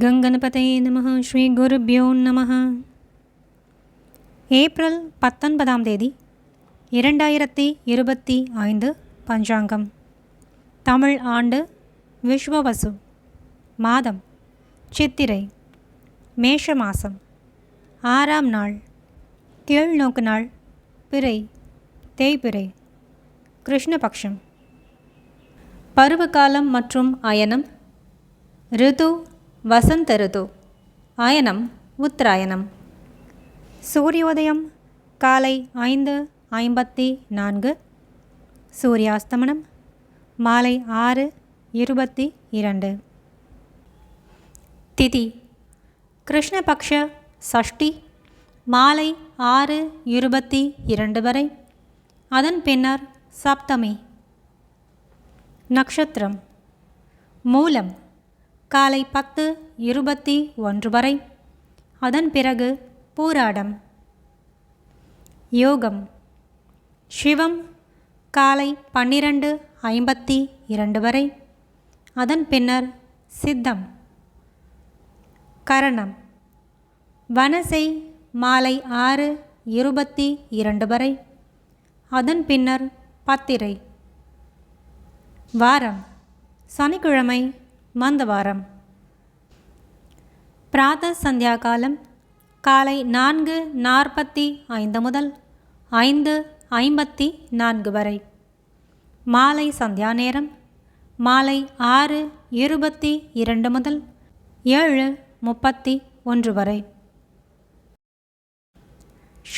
கங்கணபதையே நம ஸ்ரீ குருபியோ நம ஏப்ரல் பத்தொன்பதாம் தேதி இரண்டாயிரத்தி இருபத்தி ஐந்து பஞ்சாங்கம். தமிழ் ஆண்டு விஸ்வவசு. மாதம் சித்திரை மேஷ மாதம் ஆறாம் நாள் கீழ்நோக்கு நாள் பிறை தேய்பிறை கிருஷ்ணபக்ஷம். பருவகாலம் மற்றும் அயனம் ரிது வசந்த ரிது அயனம் உத்தராயணம். சூரியோதயம் காலை ஐந்து ஐம்பத்தி நான்கு. சூரியாஸ்தமனம் மாலை ஆறு இருபத்தி இரண்டு. திதி கிருஷ்ணபக்ஷ சஷ்டி மாலை ஆறு இருபத்தி இரண்டு வரை. அதன் பின்னர் சப்தமி. நக்ஷத்திரம் மூலம் காலை பத்து இருபத்தி ஒன்று வரை. அதன் பிறகு பூராடம். யோகம். சிவம் காலை பன்னிரண்டு ஐம்பத்தி இரண்டு வரை. அதன் பின்னர் சித்தம். கரணம். வனசை மாலை ஆறு இருபத்தி இரண்டு வரை. அதன் பின்னர் பத்திரை. வாரம். சனிக்கிழமை மந்தவாரம். பிராத சந்தியா காலம் காலை நான்கு நாற்பத்தி ஐந்து முதல் ஐந்து ஐம்பத்தி நான்கு வரை. மாலை சந்தியா நேரம் மாலை ஆறு இருபத்தி இரண்டு முதல் ஏழு முப்பத்தி ஒன்று வரை.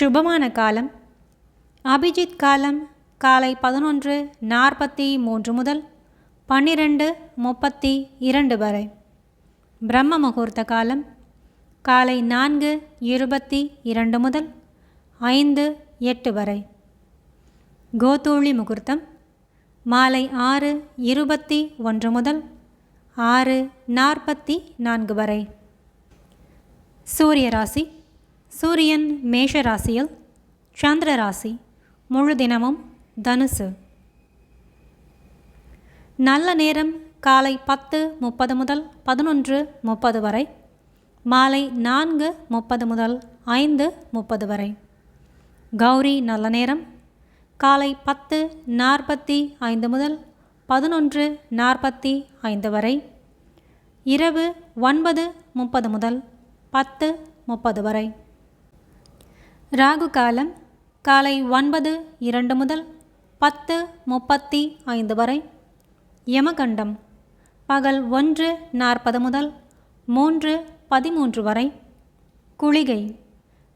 சுபமான காலம் அபிஜித் காலம் காலை பதினொன்று நாற்பத்தி மூன்று முதல் பன்னிரண்டு முப்பத்தி இரண்டு வரை. பிரம்ம முகூர்த்த காலம் காலை நான்கு இருபத்தி இரண்டு முதல் ஐந்து எட்டு வரை. கோதூளி முகூர்த்தம் மாலை ஆறு இருபத்தி ஒன்று முதல் ஆறு நாற்பத்தி நான்கு வரை. சூரிய ராசி சூரியன் மேஷ ராசியில் சந்திர ராசி முழு தினமும் தனுசு. நல்ல நேரம் காலை பத்து முப்பது முதல் பதினொன்று முப்பது வரை மாலை நான்கு முப்பது முதல் ஐந்து முப்பது வரை. கௌரி நல்ல நேரம் காலை பத்து நாற்பத்தி ஐந்து முதல் பதினொன்று நாற்பத்தி ஐந்து வரை இரவு ஒன்பது முப்பது முதல் பத்து முப்பது வரை. ராகு காலம் காலை ஒன்பது இரண்டு முதல் பத்து முப்பத்தி ஐந்து வரை யமகண்டம். பகல் ஒன்று நாற்பது முதல் மூன்று பதிமூன்று வரை. குளிகை.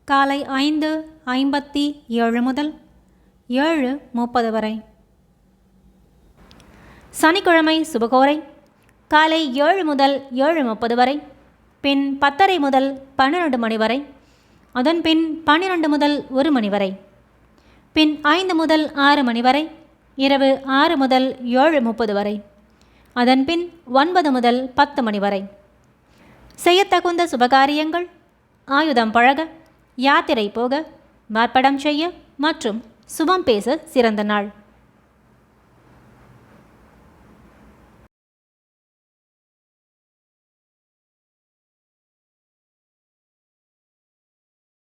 காலை ஐந்து ஐம்பத்தி ஏழு முதல் ஏழு முப்பது வரை. சனிக்கிழமை சுபகோரை. காலை ஏழு முதல் ஏழு முப்பது வரை. பின் பத்தரை முதல் பன்னிரண்டு மணி வரை. அதன் பின் பன்னிரண்டு முதல் ஒரு மணி வரை. பின் ஐந்து முதல் ஆறு மணி வரை. இரவு ஆறு முதல் ஏழு முப்பது வரை. அதன் பின் ஒன்பது முதல் பத்து மணி வரை. செய்யத்தகுந்த சுபகாரியங்கள் ஆயுதம் பழக யாத்திரை போக மார்ப்படம் செய்ய மற்றும் சுபம் பேச சிறந்த நாள்.